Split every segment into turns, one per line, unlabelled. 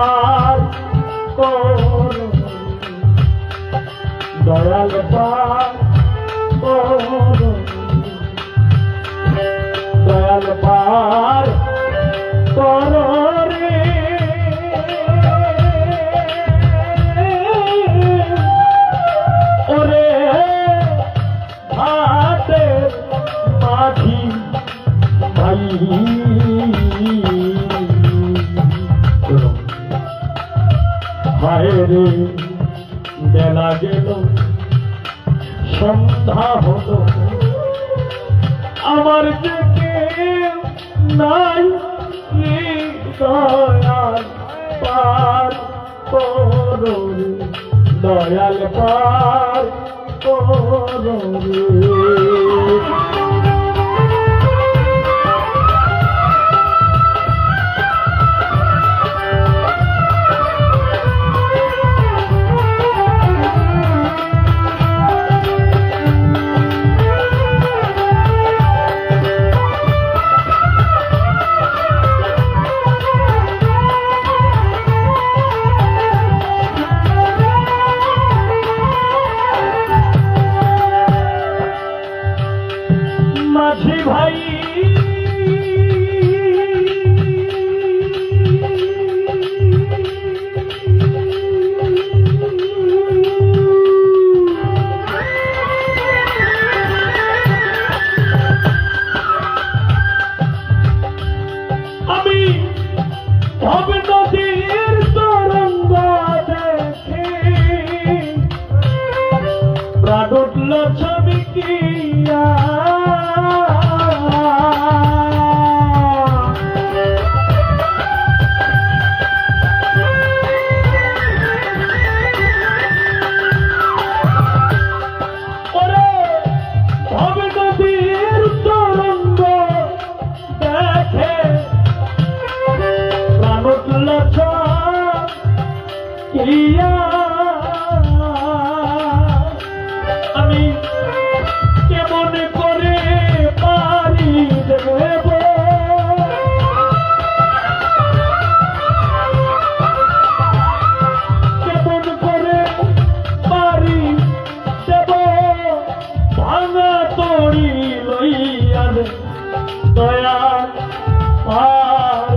পার রে বেলা গেল সন্ধ্যা হলো। আমার যে নাই দয়াল পার করো দয়াল পার করো ভাঙা তড়ি লইয়ার দয়া পার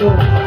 Thank you.